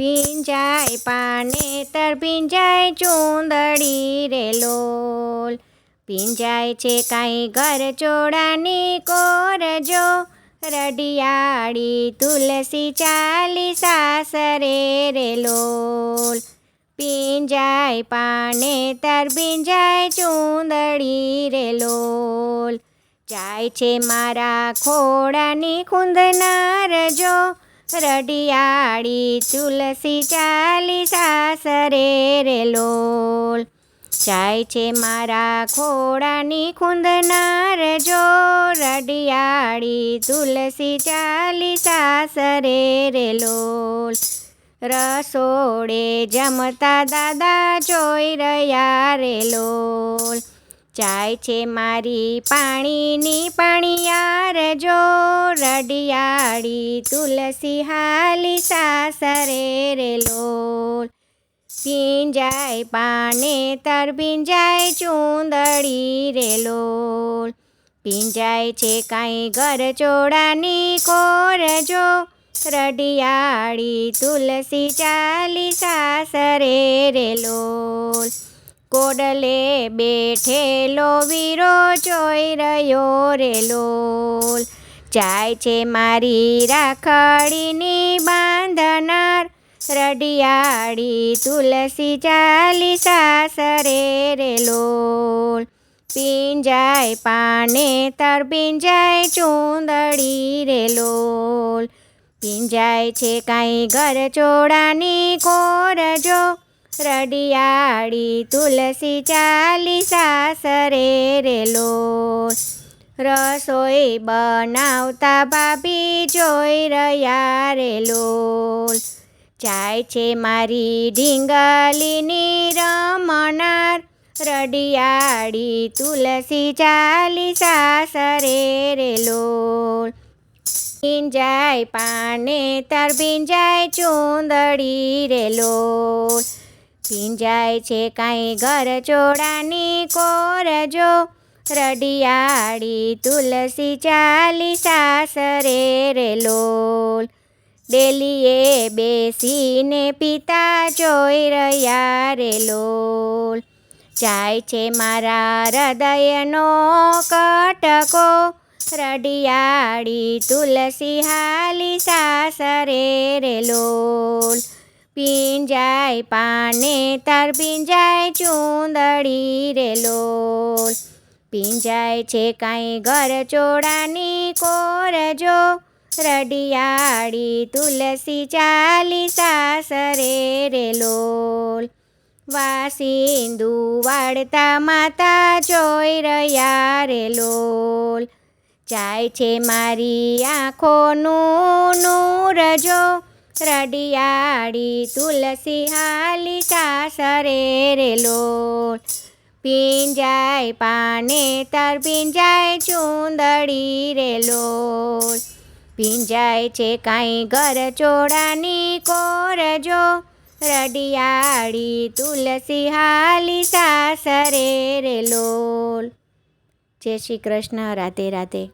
ભીંજાય પાનેતર ભીંજાય ચૂંદડી રે લોલ. ભીંજાય છે કાંઈ ઘર ચોડાની કોરજો રડિયાળી તુલસી ચાલી સાસરે રે લોલ. પીંજાય પાનેતર ભીંજાય ચૂંદડી રે લોલ. જાય છે મારા ખોડાની ખૂંદનાર જો. રડિયાળી તુલસી ચાલી સાસરે રે લોલ. જાય છે મારા ખોડાની ખૂંદનાર જો રડિયાળી તુલસી ચાલી સાસરે રે લોલ. રસોડે જમતા દાદા જોઈ રહ્યા રે લોલ. જાય છે મારી પાણીની પાણીયાર જો રડિયાળી તુલસી હાલી સાસરે રે લોલ. ભીંજાય પાને તર ભીંજાય ચૂંદડી રે લોલ. ભીંજાય છે કાંઈ ઘર ચોડાની કોરજો રડિયાળી તુલસી ચાલી સાસરે રે લોલ. કોડલે બેઠેલો વીરો જોઈ રહ્યો રે લોલ. જાય છે મારી રાખડીની બાંધનાર રડિયાળી તુલસી ચાલી સાસરે રે લોલ. પીંજાય પાને તર પિંજાય ચૂંદડી રે પીંજાય છે કાંઈ ઘર ચોડાની કોરજો. રડિયાળી તુલસી ચાલી સાસરે રે રસોઈ બનાવતા ભાભી જોઈ રહ્યા રે જાય છે મારી ઢીંગલીની રમનાર. રડિયાળી તુલસી ચાલી સાસરે રે લોલ ભીંજાય પાને તર ભીંજાય ચૂંદડી રે લોલ ભીંજાય છે કાંઈ ઘર ચોડાની કોરજો રડિયાળી તુલસી ચાલી સાસરે રે લોલ. ડેલીએ બેસીને પિતા જોઈ રહ્યા રે લોલ. જાય છે મારા હૃદયનો કટકો. રડિયાળી તુલસી હાલી સાસરે રે લોલ. પીંજાય પાને તાર પીંજાય ચૂંદડી રે લોલ. પીંજાય છે કાંઈ ઘર ચોડાની કોરજો રડિયાળી તુલસી ચાલી સાસરે રે લોલ. વાસિંદુ વાળતા માતા જોઈ રહ્યા રે લોલ. જાય છે મારી આંખોનું નૂર જો રડિયાળી તુલસી હાલી સરે રે લોલ પીંજાય પાને તર પીંજાય ચૂંદડી રે લોલ પીંજાય છે કાંઈ ઘર ચોડાની કોરજો રડિયાળી તુલસી હાલી સાસરે રે લોલ જય શ્રી કૃષ્ણ. રાધે રાધે.